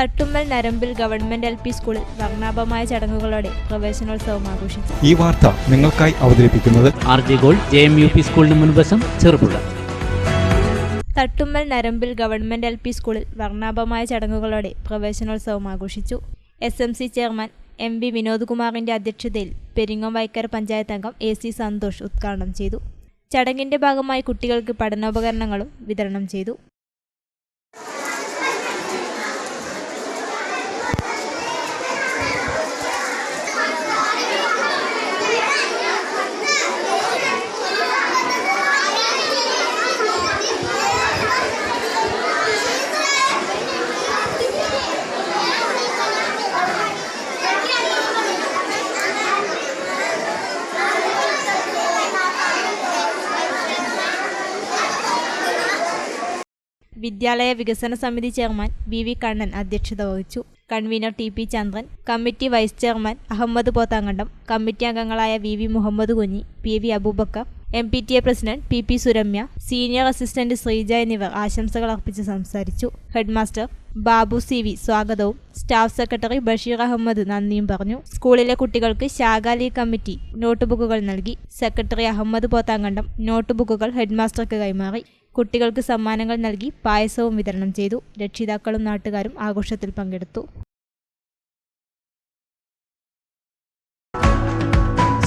Thattummal Narambil government L P സ്കൂളിൽ വർണാഭമായ ചടങ്ങുകളോടെ പ്രവേശനോത്സവം ആഘോഷിച്ചു. ഈ വാർത്ത നിങ്ങൾക്കായി അവതരിപ്പിക്കുന്നത് R J gold J M U P സ്കൂളിന് മുൻവശം Cherupuzha. Thattummal Narambil government L P സ്കൂളിൽ വർണാഭമായ ചടങ്ങുകളോടെ പ്രവേശനോത്സവം ആഘോഷിച്ചു. S M C chairman M V Vinod കുമാറിന്റെ അധ്യക്ഷതയിൽ പെരിങ്ങോം വൈക്കര പഞ്ചായത്ത് അംഗം എ സി സന്തോഷ് ഉദ്ഘാടനം ചെയ്തു. ചടങ്ങിന്റെ ഭാഗമായി കുട്ടികൾക്ക് പഠനോപകരണങ്ങളും വിതരണം ചെയ്തു. വിദ്യാലയ വികസന സമിതി ചെയർമാൻ വി വി കണ്ണൻ അധ്യക്ഷത വഹിച്ചു. Convener T P Chandran committee vice chairman Ahammed Pothankandam committee അംഗങ്ങളായ V V Muhammed Kunhi P V Abubacker M P T A president P P Suramya senior assistant Sreeja എന്നിവർ ആശംസകൾ അർപ്പിച്ച് സംസാരിച്ചു. Headmaster Babu C V സ്വാഗതവും. Staff secretary Basheer Ahammed നന്ദിയും പറഞ്ഞു. സ്കൂളിലെ കുട്ടികൾക്ക് ശാഖാലി കമ്മിറ്റി നോട്ട് ബുക്കുകൾ നൽകി. സെക്രട്ടറി അഹമ്മദ് പോത്താങ്കണ്ടം നോട്ട് ബുക്കുകൾ ഹെഡ്മാസ്റ്റർക്ക് കൈമാറി. കുട്ടികൾക്ക് സമ്മാനങ്ങൾ നൽകി പായസവും വിതരണം ചെയ്തു. രക്ഷിതാക്കളും നാട്ടുകാരും ആഘോഷത്തിൽ പങ്കെടുത്തു.